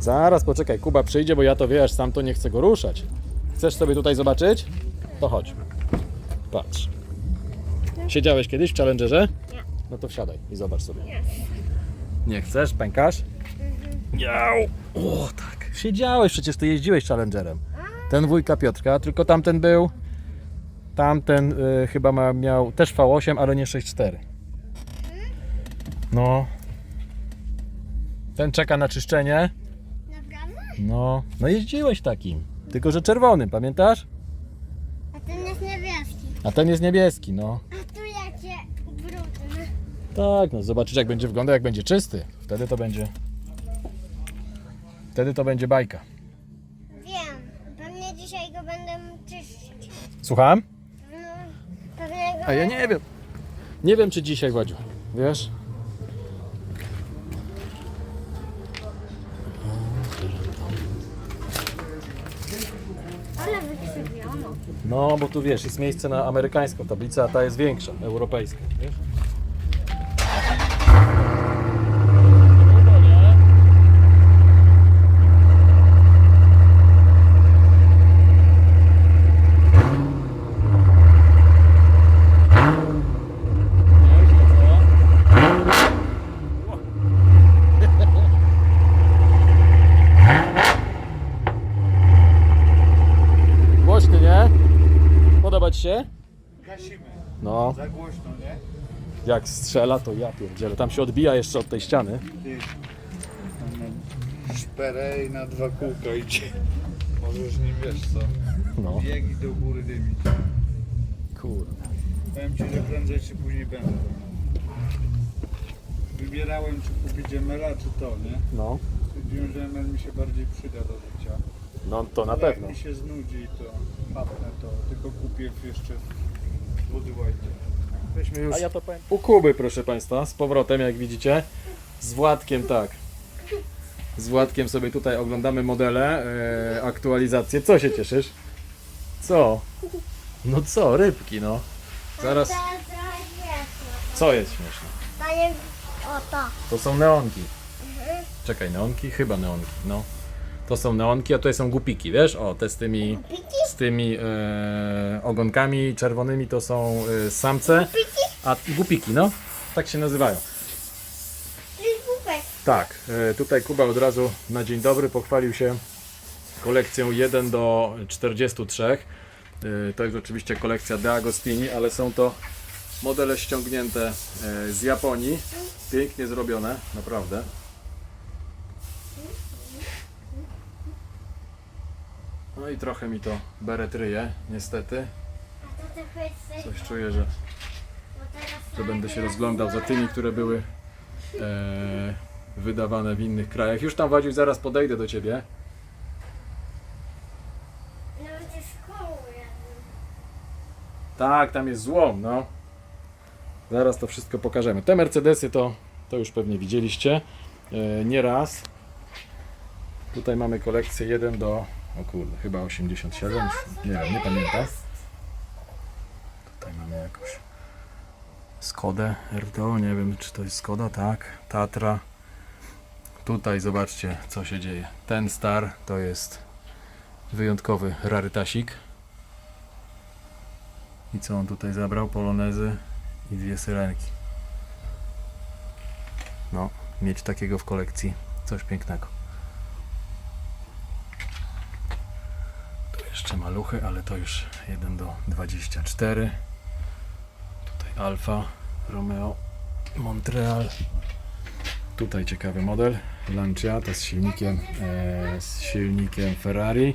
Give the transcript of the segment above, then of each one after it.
Zaraz poczekaj, Kuba przyjdzie, bo ja to wiesz, sam to nie chcę go ruszać. Chcesz sobie tutaj zobaczyć? To chodź. Patrz. Siedziałeś kiedyś w Challengerze? Nie. No to wsiadaj i zobacz sobie. Nie chcesz? Pękasz? Miau. O tak. Siedziałeś, przecież ty jeździłeś Challengerem. Ten wujka Piotrka, tylko tamten był. Tamten y, chyba ma, miał też V8, ale nie 6.4. No. Ten czeka na czyszczenie. No. No jeździłeś takim. Tylko, że czerwonym, pamiętasz? A ten jest niebieski. A ten jest niebieski, no. A tu jakie brudne. Tak, no zobaczysz jak będzie wyglądał, jak będzie czysty. Wtedy to będzie. Wtedy to będzie bajka. Wiem. Pewnie dzisiaj go będę czyścić. Słucham? No, pewnie go... A ja nie wiem. Nie wiem czy dzisiaj Wadziu. Wiesz? Ale wykrzywiono. No, bo tu wiesz, jest miejsce na amerykańską tablicę, a ta jest większa, europejska. Wiesz? Głośny, nie? Podoba Ci się? Gasimy. No, Za głośno, nie? jak strzela, to ja pierdzielę. Tam się odbija jeszcze od tej ściany. Ty. na Szperę i na dwa kółka idzie. Możesz nim wiesz co. No, Biegi do góry dymić. kurde. Powiem ci, że prędzej czy później będę. Wybierałem czy kupić Emela czy to, nie? No, Stwierdziłem, że Emel mi się bardziej przyda do życia. no to na pewno. Jak mi się znudzi to to, tylko kupię jeszcze Wody już. A ja to powiem. U Kuby, proszę Państwa, z powrotem, jak widzicie. Z Władkiem, tak. Z Władkiem sobie tutaj oglądamy modele, e, aktualizacje. Co się cieszysz? Co? No co, rybki, no. Zaraz. Trochę śmieszne. Co jest śmieszne? O to. To są neonki. Czekaj, neonki? Chyba neonki, no. To są neonki, a tutaj są gupiki, wiesz? O, te z tymi, z tymi e, ogonkami czerwonymi to są e, samce, a gupiki, no. Tak się nazywają. Tak, e, tutaj Kuba od razu na dzień dobry pochwalił się kolekcją 1 do 43. E, To jest oczywiście kolekcja De Agostini, ale są to modele ściągnięte e, z Japonii. Pięknie zrobione, naprawdę. No i trochę mi to niestety. To tylko jest... Coś czuję, że że będę się rozglądał za tymi, które były e, wydawane w innych krajach. Już tam Wadziu, zaraz podejdę do ciebie. Tak, tam jest złom, no. Zaraz to wszystko pokażemy. Te Mercedesy to, to już pewnie widzieliście e, nie raz. Tutaj mamy kolekcję 1 do, o kurde, chyba 87, już nie wiem, nie pamiętam. Tutaj mamy jakąś Skodę RTO, nie wiem czy to jest Skoda, tak, Tatra. Tutaj zobaczcie co się dzieje. Ten Star to jest wyjątkowy rarytasik. I co on tutaj zabrał? Polonezy i dwie syrenki. No, mieć takiego w kolekcji, coś pięknego. Tu jeszcze maluchy, ale to już 1 do 24. Tutaj Alfa Romeo Montreal. Tutaj ciekawy model Lanciata z silnikiem, e, z silnikiem Ferrari.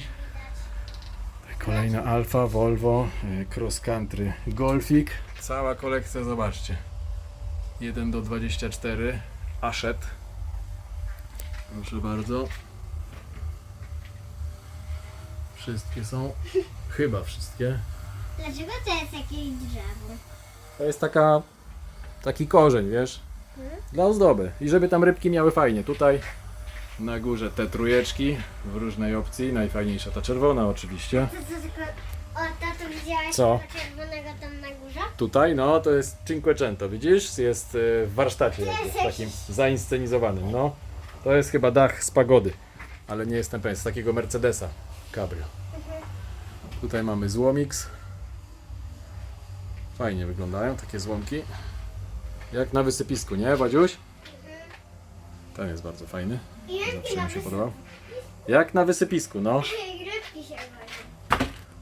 Kolejna Alfa, Volvo, e, Cross Country, Golfik. Cała kolekcja, zobaczcie. 1 do 24, Ashet. Proszę bardzo. Wszystkie są, chyba wszystkie. Dlaczego to jest jakieś drzewo? To jest taka, taki korzeń, wiesz, dla ozdoby. I żeby tam rybki miały fajnie. Tutaj na górze te trójeczki w różnej opcji. Najfajniejsza ta czerwona oczywiście. To co tylko... O, tato widziałeś Co? tego czerwonego tam na górze? Tutaj, no to jest Cinquecento, widzisz? Jest e, w warsztacie jakby, takim zainscenizowanym, no. To jest chyba dach z pagody. ale nie jestem pewien, z takiego Mercedesa Cabrio. Tutaj mamy złomix. Fajnie wyglądają takie złomki. Jak na wysypisku, nie Wadziuś? Ten jest bardzo fajny. Zawsze mi się podobał. Jak na wysypisku, no.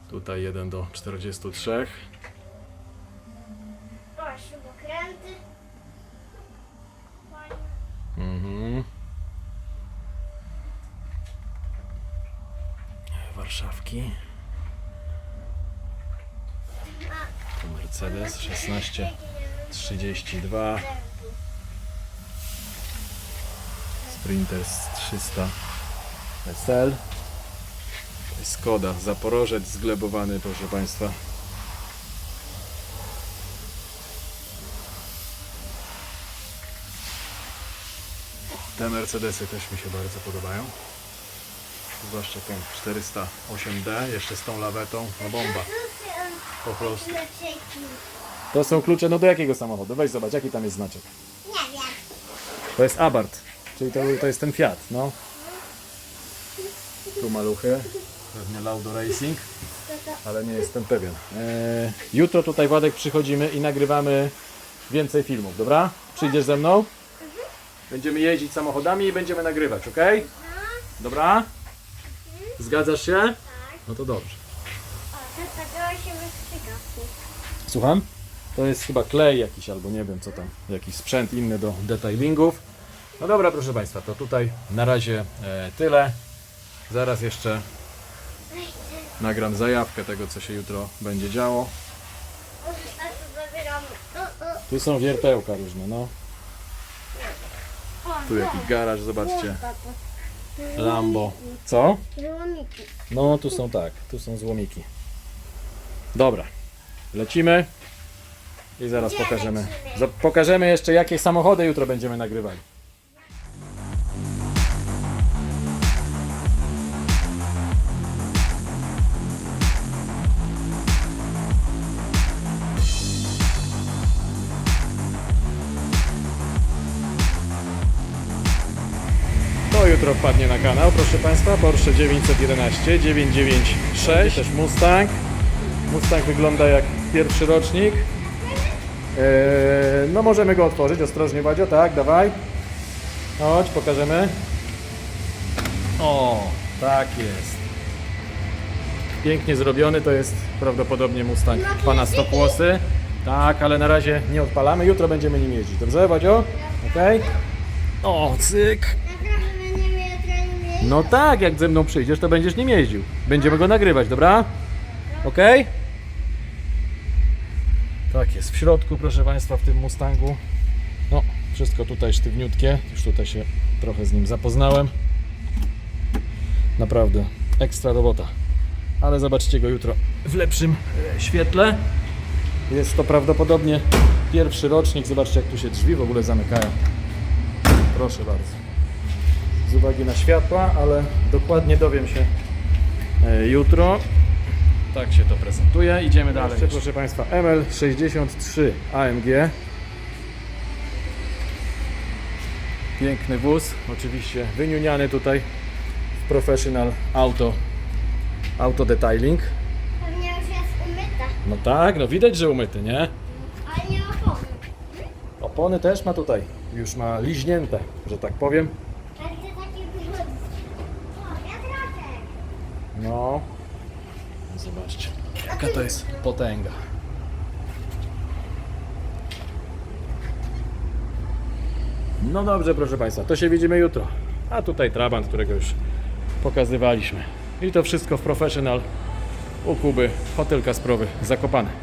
Tutaj 1 do 43. O, śrubokręty. Mhm. Warszawki. Tu Mercedes 16 32. Sprinters 300 SL. Skoda, Zaporożec zglebowany, proszę Państwa. Te Mercedesy też mi się bardzo podobają. Zwłaszcza ten 408D, jeszcze z tą lawetą, no bomba. Po prostu. To są klucze, no do jakiego samochodu? Weź zobacz, jaki tam jest znaczek. Nie wiem. To jest Abarth, czyli to, to jest ten Fiat, no. Tu maluchy, pewnie Laudo Racing, ale nie jestem pewien. Eee, jutro tutaj Władek przychodzimy i nagrywamy więcej filmów, dobra? Przyjdziesz ze mną? Będziemy jeździć samochodami i będziemy nagrywać, ok? Dobra? Zgadzasz się? No to dobrze. O, to zaczęło się wystrzygało. Słucham? To jest chyba klej jakiś albo nie wiem co tam, jakiś sprzęt inny do detailingów. No dobra, proszę Państwa, to tutaj na razie e, tyle. Zaraz jeszcze nagram zajawkę tego, co się jutro będzie działo. A to zabieramy. O, o. Tu są wiertełka różne, no. Tu jakiś garaż, zobaczcie. Lambo. Co? Złomiki. No, tu są tak, tu są złomiki. Dobra, lecimy i zaraz Gdzie pokażemy. lecimy? za- Pokażemy jeszcze, jakie samochody jutro będziemy nagrywali. Jutro wpadnie na kanał, proszę Państwa, Porsche 911 996, też Mustang. Mustang wygląda jak pierwszy rocznik. Eee, no możemy go otworzyć, ostrożnie Wadzio, tak, dawaj. Chodź, pokażemy. O, tak jest. Pięknie zrobiony, to jest prawdopodobnie Mustang pana Stokłosy. Tak, ale na razie nie odpalamy, jutro będziemy nim jeździć, dobrze Wadzio? Okej? O, cyk. No tak, jak ze mną przyjdziesz, to będziesz nim jeździł. Będziemy go nagrywać, dobra? Ok? Tak jest w środku, proszę Państwa, w tym Mustangu. No, wszystko tutaj sztywniutkie. Już tutaj się trochę z nim zapoznałem. Naprawdę ekstra robota. Ale zobaczcie go jutro w lepszym e, świetle. Jest to prawdopodobnie pierwszy rocznik. Zobaczcie, jak tu się drzwi w ogóle zamykają. Proszę bardzo z uwagi na światła, ale dokładnie dowiem się e, jutro. Tak się to prezentuje. Idziemy dalej. Jeszcze, proszę Państwa, ML63 AMG. Piękny wóz, oczywiście wyniuniany tutaj w Professional Auto, auto Detailing. Pewnie już jest umyta, No tak, no widać, że umyty, nie? ale nie opony. Opony też ma tutaj, już ma liźnięte, że tak powiem. Ale to takie wychodzi. O, wiatraczek. No, zobaczcie, jaka to jest potęga. No dobrze, proszę Państwa, to się widzimy jutro. A tutaj trabant, którego już pokazywaliśmy. I to wszystko w Professional u Kuby, hotel Kasprowy, Zakopane.